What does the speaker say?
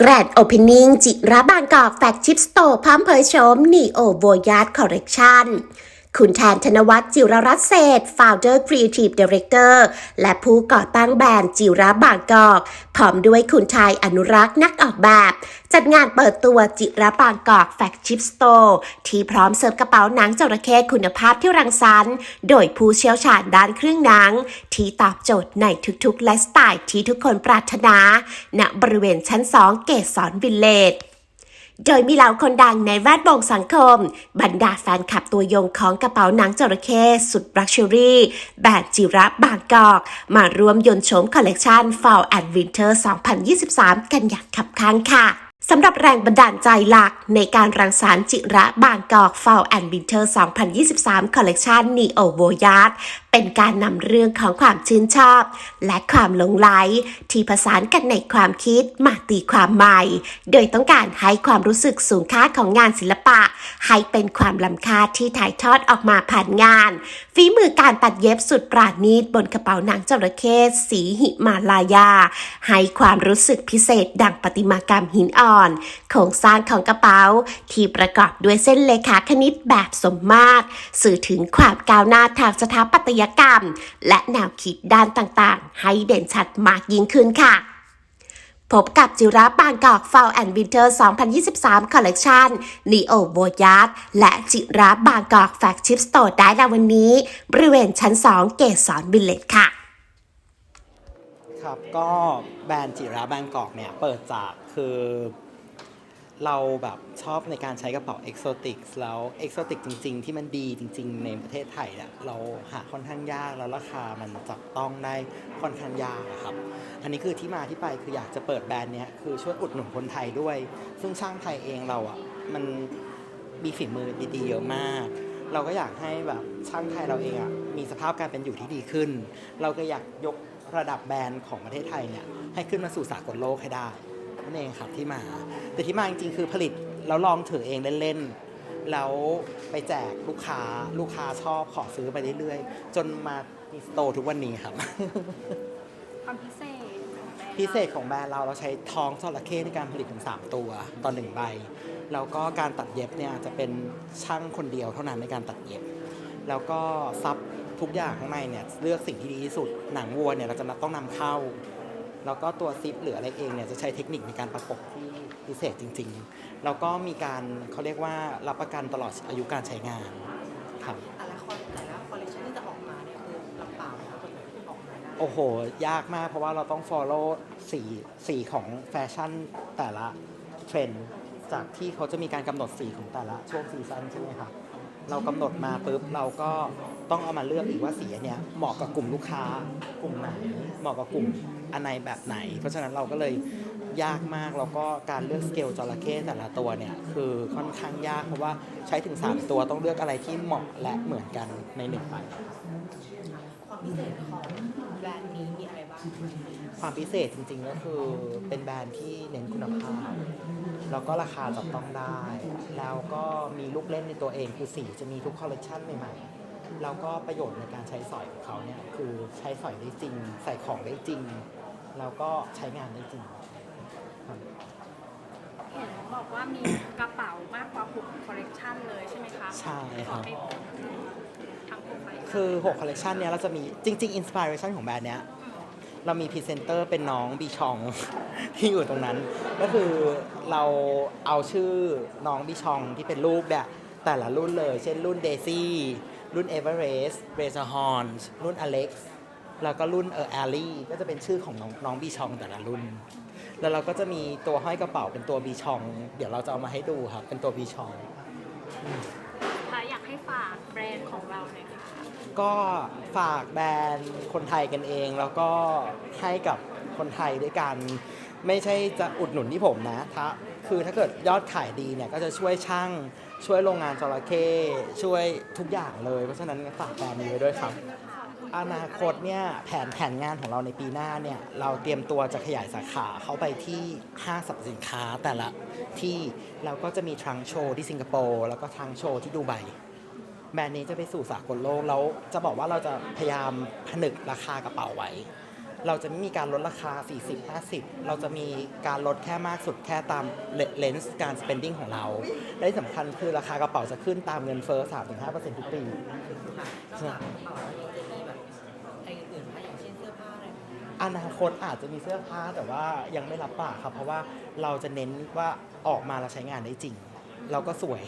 แกรดโอเพนนิ่งจิระบางกอกแฟกชิปสโตร์พร้อมเผยโฉมนีโอโวยาร์ดคอร์เรคชั่น คุณแทนธนวัฒน์จิรรัตน์เศษ Founder Creative Director และผู้ก่อตั้งแบรนด์จิระบางกอก พร้อมด้วยคุณชายอนุรักษ์นักออกแบบ จัดงานเปิดตัวจิระบางกอกแฟกชิปสโตร์ที่พร้อมเสิร์ฟกระเป๋าหนังจระเข้คุณภาพที่รังสรรค์ โดยผู้เชี่ยวชาญด้านเครื่องหนัง ที่ตอบโจทย์ในทุกๆไลฟ์สไตล์ที่ทุกคนปรารถนา ณบริเวณชั้น 2 เกสรวิลเลจ โดยมีเหล่าคนดังในแวดวงสังคม บรรดาแฟนคลับตัวยงของกระเป๋าหนังจระเข้สุดรักชัวรี่ แบรนด์จิระบางกอก มาร่วมยนต์โฉมคอลเลกชัน Fall and Winter 2023 กันอย่างขับข้างค่ะ สำหรับแรงบันดาลใจหลักในการรังสรรค์จิระบางกอก Fall and Winter 2023 คอลเลกชัน Neo v o y a r d เป็นการนำเรื่องของความชื่นชอบ และความหลงไหลที่ผสานกันในความคิดมาตีความใหม่ โดยต้องการให้ความรู้สึกสูงค่าของงานศิลปะ ให้เป็นความล้ำค่าที่ถ่ายทอดออกมาผ่านงาน ฝีมือการตัดเย็บสุดปราณีตบนกระเป๋าหนังจระเข้สีหิมาลายา ให้ความรู้สึกพิเศษดังประติมากรรมหินอ่อนโครงสร้างของกระเป๋า ที่ประกอบด้วยเส้นเลขาคณิตแบบสมมาตร สื่อถึงความก้าวหน้าทางสถาปัตยกรรม และแนวคิดด้านต่างๆ ให้เด่นชัดมากยิ่งขึ้นค่ะพบกับจิระบางกอก Fall and Winter 2023 Collection Neo v o y a r d และจิระบางกอก Flagship Store ได้ในวันนี้ บริเวณชั้น 2 เกสรวิลเลจค่ะ ครับ ก็แบรนด์จิระแบงกอกเนี่ย เปิดจากคือ เราแบบชอบในการใช้กระเป๋าเอกโซติกแล้วเอกโซติกจริง ๆ ที่มันดีจริง ๆ ในประเทศไทยเนี่ยเราหาค่อนข้างยากแล้วราคามันจับต้องได้ค่อนข้างยากอะครับ อันนี้คือที่มาที่ไปคืออยากจะเปิดแบรนด์เนี้ยคือช่วยอุดหนุนคนไทยด้วย ซึ่งช่างไทยเองเราอะมันมีฝีมือดีๆเยอะมาก เราก็อยากให้แบบช่างไทยเราเองอะมีสภาพการเป็นอยู่ที่ดีขึ้น เราก็อยากยกระดับแบรนด์ของประเทศไทยเนี่ยให้ขึ้นมาสู่สากลโลกให้ได้ นั่นเองครับที่มา แต่ที่มาจริงๆ คือผลิตแล้วลองถือเองเล่นๆ แล้วไปแจกลูกค้าลูกค้าชอบขอซื้อไปเรื่อยๆ จนมามีสโตร์ทุกวันนี้ครับ ความพิเศษของแบรนด์พิเศษของแบรนด์เราเราใช้ท้องจระเข้ในการผลิตถึง 3 ตัวต่อหนึ่งใบ แล้วก็การตัดเย็บเนี่ยจะเป็นช่างคนเดียวเท่านั้นในการตัดเย็บ แล้วก็ซับทุกอย่างข้างในเนี่ยเลือกสิ่งที่ดีที่สุดหนังวัวเนี่ยเราจะต้องนำเข้า แล้วก็ตัวซิปหรืออะไรเองเนี่ยจะใช้เทคนิคในการประกบที่พิเศษจริงๆ แล้วก็มีการเขาเรียกว่ารับประกันตลอดอายุการใช้งานครับแต่ละคอลแต่ละคอลเลคชันที่จะออกมาเนี่ยคือลำบากนะครับคนที่ออกมาได้โอ้โห ยากมากเพราะว่าเราต้อง follow สีสีของแฟชั่นแต่ละเทรนด์จากที่เขาจะมีการกำหนดสีของแต่ละช่วงซีซันใช่ไหมครับ เรากำหนดมาปุ๊บเราก็ต้องเอามาเลือกอีกว่าสีเนี้ยเหมาะกับกลุ่มลูกค้ากลุ่มไหนเหมาะกับกลุ่มอันไหนแบบไหน เพราะฉะนั้นเราก็เลยยากมากแล้วก็การเลือกสเกลจระเข้แต่ละตัวเนี่ยคือค่อนข้างยากเพราะว่าใช้ถึง 3 ตัวต้องเลือกอะไรที่เหมาะและเหมือนกันในหนึ่งใบ ความพิเศษของแบรนด์นี้มีอะไรบ้าง ความพิเศษจริงๆก็คือเป็นแบรนด์ที่เน้นคุณภาพ แล้วก็ราคาจับต้องได้ แล้วก็มีลูกเล่นในตัวเองคือสีจะมีทุกคอลเลคชันใหม่ๆ แล้วก็ประโยชน์ในการใช้สอยของเขาเนี่ยคือใช้สอยได้จริง ใส่ของได้จริง แล้วก็ใช้งานได้จริงครับเห็นบอกว่ามีกระเป๋ามากกว่า6คอลเลกชันเลยใช่ไหมคะใช่คขอรับให้ ทั้ง6คอลเลกชันคือ6คอลเลคชันเนี้ยเราจะมีจริงๆอินสปิเรชันของแบรนด์เนี้ยเรามีพรีเซนเตอร์เป็นน้องบีชอง ที่อยู่ตรงนั้น ก็คือเราเอาชื่อน้องบีชองที่เป็นรูปเนี่ยแต่ละรุ่นเลย เช่นรุ่นเดซี่รุ่นเอเวอเรสต์เรซฮอนรุ่นอเล็กซ์แล้วก็รุ่นเออแอลลี่ก็จะเป็นชื่อของน้องน้องบีชองแต่ละรุ่น แล้วเราก็จะมีตัวห้อยกระเป๋าเป็นตัวบีชอง เดี๋ยวเราจะเอามาให้ดูครับ เป็นตัวบีชองอยาก ให้ฝากแบรนด์ของเราหน่อยค่ะ ก็ฝากแบรนด์คนไทยกันเอง แล้วก็ให้กับคนไทยด้วยกัน ไม่ใช่จะอุดหนุนที่ผมนะถ้าคือถ้าเกิดยอดขายดีเนี่ยก็จะช่วยช่างช่วยโรงงานจระเข้ช่วยทุกอย่างเลย เพราะฉะนั้นฝากแบรนด์นี้ไว้ด้วยครับ อนาคตเนี่ยแผนแผนงานของเราในปีหน้าเนี่ยเราเตรียมตัวจะขยายสาขาเข้าไปที่ห้างสรรพสินค้าแต่ละที่เราก็จะมีทรังโชว์ที่สิงคโปร์แล้วก็ทรังโชว์ที่ดูไบ แบรนด์นี้จะไปสู่สากลโลกแล้วจะบอกว่าเราจะพยายามผนึกราคากระเป๋าไว้ เราจะไม่มีการลดราคา 40 50 เราจะมีการลดแค่มากสุดแค่ตามเลนส์การ spending ของเรา และที่สำคัญคือราคากระเป๋าจะขึ้นตามเงินเฟ้อ 3-5%ทุกปีค่ะนอกจากกระเป๋าแล้วยังจะมีแบบไอ้อื่นๆไหมอย่างเช่นเสื้อผ้าอะไรอย่างเงี้ยอนาคตอาจจะมีเสื้อผ้าแต่ว่ายังไม่รับปากครับ เพราะว่าเราจะเน้นว่าออกมาเราใช้งานได้จริง เราก็สวย